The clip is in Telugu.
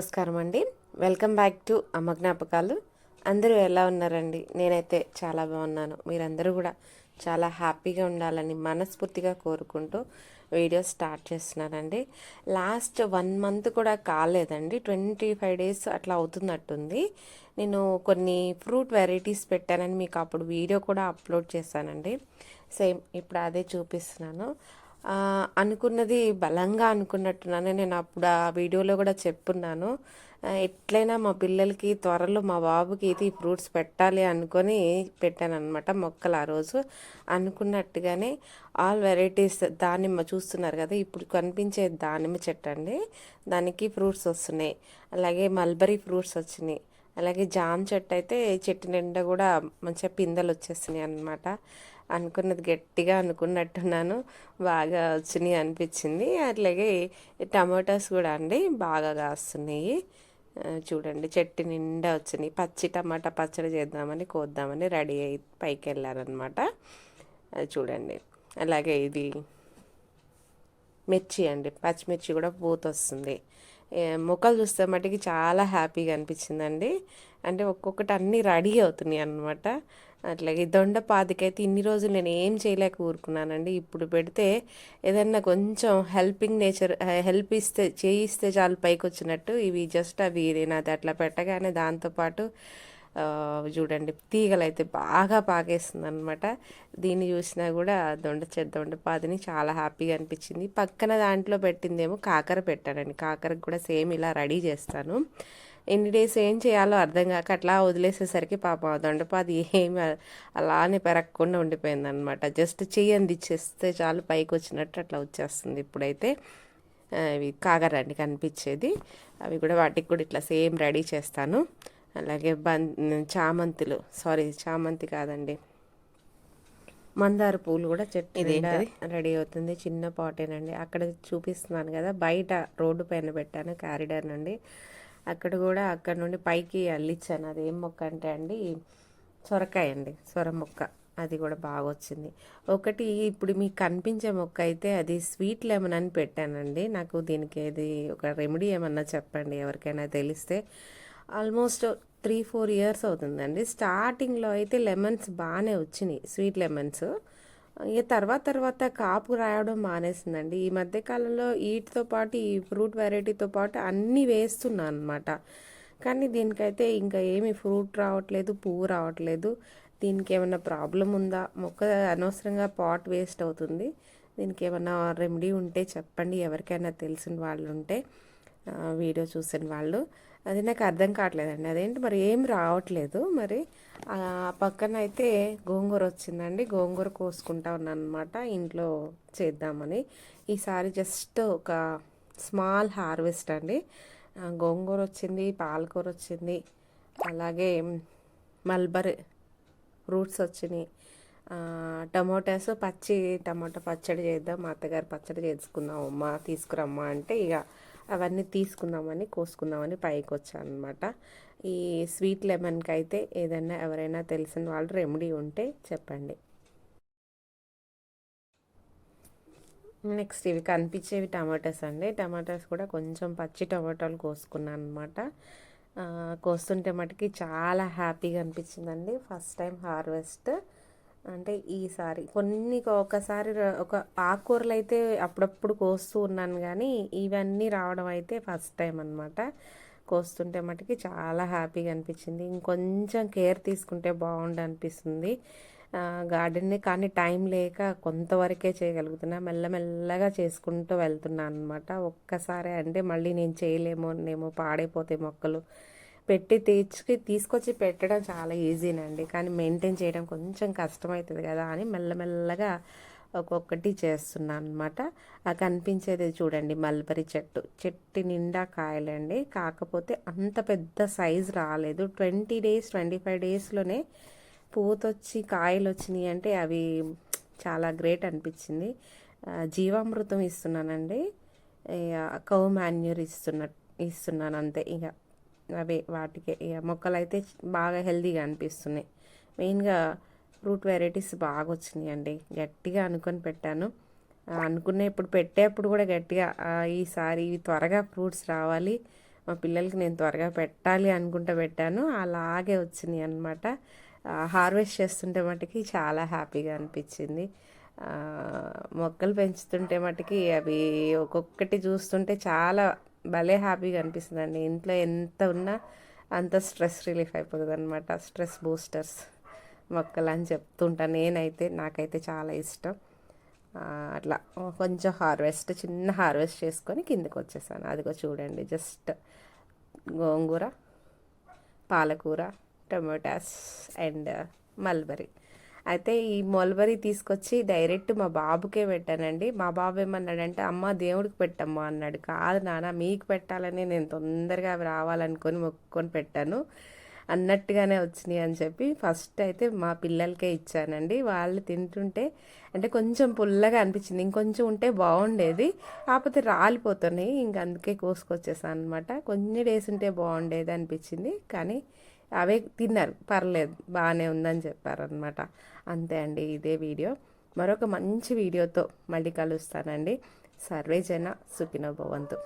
నమస్కారం అండి. వెల్కమ్ బ్యాక్ టు అమ్మ జ్ఞాపకాలు. అందరూ ఎలా ఉన్నారండి? నేనైతే చాలా బాగున్నాను. మీరందరూ కూడా చాలా హ్యాపీగా ఉండాలని మనస్ఫూర్తిగా కోరుకుంటూ వీడియో స్టార్ట్ చేస్తున్నానండి. లాస్ట్ వన్ మంత్ కూడా కాలేదండి. ట్వంటీ ఫైవ్ డేస్ అట్లా అవుతున్నట్టుంది. నేను కొన్ని ఫ్రూట్ వెరైటీస్ పెట్టానని మీకు అప్పుడు వీడియో కూడా అప్లోడ్ చేశానండి. సేమ్ ఇప్పుడు అదే చూపిస్తున్నాను. అనుకున్నది బలంగా అనుకున్నట్టున్నాను. నేను అప్పుడు ఆ వీడియోలో కూడా చెప్పున్నాను. ఎట్లయినా మా పిల్లలకి త్వరలో మా బాబుకి ఇది ఫ్రూట్స్ పెట్టాలి అనుకొని పెట్టాను అనమాట మొక్కలు ఆ రోజు. అనుకున్నట్టుగానే ఆల్ వెరైటీస్ దానిమ్మ చూస్తున్నారు కదా ఇప్పుడు కనిపించే దానిమ్మ చెట్టు అండి. దానికి ఫ్రూట్స్ వస్తున్నాయి. అలాగే మల్బరీ ఫ్రూట్స్ వచ్చినాయి. అలాగే జామ చెట్టు అయితే చెట్టు నిండా కూడా మంచిగా పిందెలు వచ్చేస్తున్నాయి అన్నమాట. అనుకున్నది గట్టిగా అనుకున్నట్టున్నాను. బాగా వచ్చినాయి అనిపించింది. అట్లాగే టమాటాస్ కూడా అండి బాగా కాస్తున్నాయి. చూడండి చెట్టు నిండా వచ్చినాయి. పచ్చి టమాటా పచ్చడి చేద్దామని కోద్దామని రెడీ అయి పైకి వెళ్ళారనమాట అది చూడండి. అలాగే ఇది మిర్చి అండి పచ్చిమిర్చి కూడా పూత వస్తుంది. మొక్కలు చూస్తే మటుకి చాలా హ్యాపీగా అనిపించిందండి. అంటే ఒక్కొక్కటి అన్నీ రెడీ అవుతున్నాయి అన్నమాట. అట్లాగే దొండపాదికైతే ఇన్ని రోజులు నేను ఏం చేయలేక ఊరుకున్నానండి. ఇప్పుడు పెడితే ఏదన్నా కొంచెం హెల్పింగ్ నేచర్ హెల్ప్ ఇస్తే చేయిస్తే చాలు పైకి వచ్చినట్టు ఇవి జస్ట్ అవి నేను అది అట్లా పెట్టగానే దాంతోపాటు చూడండి తీగలు అయితే బాగా పాకేస్తుంది అనమాట దీన్ని చూసినా కూడా దొండ చె దొండపాదిని చాలా హ్యాపీగా అనిపించింది. పక్కన దాంట్లో పెట్టిందేమో కాకర పెట్టానండి. కాకరకు కూడా సేమ్ ఇలా రెడీ చేస్తాను. ఎన్ని డేస్ ఏం చేయాలో అర్థం కాక అట్లా వదిలేసేసరికి పాప ఆ దొండపాది ఏమి అలానే పెరగకుండా ఉండిపోయింది అనమాట జస్ట్ చెయ్యి అందిచ్చేస్తే చాలు పైకి వచ్చినట్టు అట్లా వచ్చేస్తుంది ఇప్పుడైతే. ఇవి కాకరండి కనిపించేది. అవి కూడా వాటికి కూడా ఇట్లా సేమ్ రెడీ చేస్తాను. అలాగే బం చామంతులు. సారీ చామంతి కాదండి. మందార పూలు కూడా చెట్టు రెడీ అవుతుంది. చిన్న పాటేనండి. అక్కడ చూపిస్తున్నాను కదా బయట రోడ్డు పైన పెట్టాను క్యారిడర్ నుండి. అక్కడ కూడా అక్కడ నుండి పైకి అల్లిచ్చాను. అది ఏం మొక్క అంటే అండి సొరకాయ అండి సొర మొక్క. అది కూడా బాగా వచ్చింది. ఒకటి ఇప్పుడు మీకు కనిపించే మొక్క అయితే అది స్వీట్ లెమన్ అని పెట్టానండి. నాకు దీనికి ఇది ఒక రెమెడీ ఏమన్నా చెప్పండి ఎవరికైనా తెలిస్తే. ఆల్మోస్ట్ త్రీ ఫోర్ ఇయర్స్ అవుతుందండి. స్టార్టింగ్లో అయితే లెమన్స్ బాగానే వచ్చినాయి స్వీట్ లెమన్స్. ఇక తర్వాత తర్వాత కాపు రాయడం మానేసిందండి. ఈ మధ్యకాలంలో వీటితో పాటు ఈ ఫ్రూట్ వెరైటీతో పాటు అన్నీ వేస్తున్నాను అనమాట కానీ దీనికైతే ఇంకా ఏమి ఫ్రూట్ రావట్లేదు పువ్వు రావట్లేదు. దీనికి ఏమైనా ప్రాబ్లం ఉందా? మొక్క అనవసరంగా పాట్ వేస్ట్ అవుతుంది. దీనికి ఏమైనా రెమెడీ ఉంటే చెప్పండి. ఎవరికైనా తెలిసిన వాళ్ళు ఉంటే వీడియో చూసిన వాళ్ళు. అది నాకు అర్థం కావట్లేదండి. అదేంటి మరి ఏం రావట్లేదు. మరి పక్కన అయితే గోంగూర వచ్చిందండి. గోంగూర కోసుకుంటా ఉన్నాను అనమాట ఇంట్లో చేద్దామని. ఈసారి జస్ట్ ఒక స్మాల్ హార్వెస్ట్ అండి. గోంగూర వచ్చింది పాలకూర వచ్చింది అలాగే మల్బరీ ఫ్రూట్స్ వచ్చినాయి. టమోటాస్ పచ్చి టమాటా పచ్చడి చేద్దాం మా అత్తగారు పచ్చడి చేసుకుందాం అమ్మ తీసుకురమ్మా అంటే ఇక అవన్నీ తీసుకుందామని కోసుకుందామని పైకి వచ్చాను అనమాట ఈ స్వీట్ లెమన్కి అయితే ఏదైనా ఎవరైనా తెలిసిన వాళ్ళు రెమెడీ ఉంటే చెప్పండి. నెక్స్ట్ ఇవి కనిపించేవి టమాటాస్ అండి. టమాటాస్ కూడా కొంచెం పచ్చి టమాటాలు కోసుకున్నాను అనమాట కోస్తుంటే మటుకి చాలా హ్యాపీగా అనిపించిందండి. First time harvest. అంటే ఈసారి కొన్ని ఒకసారి ఒక ఆకుకూరలు అయితే అప్పుడప్పుడు కోస్తూ ఉన్నాను కానీ ఇవన్నీ రావడం అయితే ఫస్ట్ టైం అనమాట కోస్తుంటే మటుకి చాలా హ్యాపీగా అనిపించింది. ఇంకొంచెం కేర్ తీసుకుంటే బాగుండు అనిపిస్తుంది. గార్డెన్ని కానీ టైం లేక కొంతవరకే చేయగలుగుతున్నా. మెల్లమెల్లగా చేసుకుంటూ వెళ్తున్నాను అనమాట ఒక్కసారి అంటే మళ్ళీ నేను చేయలేమో నేమో పాడైపోతే మొక్కలు. పెట్టి తెచ్చుకి తీసుకొచ్చి పెట్టడం చాలా ఈజీనండి. కానీ మెయింటైన్ చేయడం కొంచెం కష్టమవుతుంది కదా అని మెల్లమెల్లగా ఒక్కొక్కటి చేస్తున్నాను అనమాట కనిపించేది చూడండి మల్బరీ చెట్టు. చెట్టు నిండా కాయలండి. కాకపోతే అంత పెద్ద సైజు రాలేదు. ట్వంటీ డేస్ ట్వంటీ ఫైవ్ డేస్లోనే పూతొచ్చి కాయలు వచ్చినాయి అంటే అవి చాలా గ్రేట్ అనిపించింది. జీవామృతం ఇస్తున్నానండి. కౌ మాన్యూర్ ఇస్తున్న ఇస్తున్నాను అంతే ఇక అవే వాటికి. ఇక మొక్కలు అయితే బాగా హెల్తీగా అనిపిస్తున్నాయి. మెయిన్గా ఫ్రూట్ వెరైటీస్ బాగా వచ్చినాయండి గట్టిగా అనుకొని పెట్టాను. అనుకున్న అనుకునే ఇప్పుడు పెట్టేప్పుడు కూడా గట్టిగా ఈసారి ఇవి త్వరగా ఫ్రూట్స్ రావాలి. మా పిల్లలకి నేను త్వరగా పెట్టాలి అనుకుంటూ పెట్టాను. అలాగే వచ్చినాయి అనమాట హార్వెస్ట్ చేస్తుంటే మటుకి చాలా హ్యాపీగా అనిపించింది. మొక్కలు పెంచుతుంటే మటుకి అవి ఒక్కొక్కటి చూస్తుంటే చాలా భలే హ్యాపీగా అనిపిస్తుంది అండి ఇంట్లో ఎంత ఉన్నా అంత స్ట్రెస్ రిలీఫ్ అయిపోతుంది అనమాట స్ట్రెస్ బూస్టర్స్ మొక్కలు అని చెప్తుంటాను నేనైతే. నాకైతే చాలా ఇష్టం. అట్లా కొంచెం హార్వెస్ట్ చిన్న హార్వెస్ట్ చేసుకొని కిందకు వచ్చేసాను. అదిగో చూడండి జస్ట్ గోంగూర పాలకూర టొమాటాస్ అండ్ మల్బరీ. అయితే ఈ మల్బరీ తీసుకొచ్చి డైరెక్ట్ మా బాబుకే పెట్టానండి. మా బాబు ఏమన్నాడంటే అమ్మ దేవుడికి పెట్టమ్మా అన్నాడు. కాదు నాన్న మీకు పెట్టాలని నేను తొందరగా అవి రావాలనుకొని మొక్కుకొని పెట్టాను. అన్నట్టుగానే వచ్చినాయి అని చెప్పి ఫస్ట్ అయితే మా పిల్లలకే ఇచ్చానండి. వాళ్ళు తింటుంటే అంటే కొంచెం పుల్లగా అనిపించింది. ఇంకొంచెం ఉంటే బాగుండేది. కాకపోతే రాలిపోతున్నాయి. ఇంక అందుకే కోసుకొచ్చేసాను అనమాట కొన్ని డేస్ ఉంటే బాగుండేది అనిపించింది. కానీ అవే తిన్నారు. పర్లేదు బాగానే ఉందని చెప్పారనమాట అంతే అండి ఇదే వీడియో. మరొక మంచి వీడియోతో మళ్ళీ కలుస్తానండి. సర్వేజన సుఖినో భవంతు.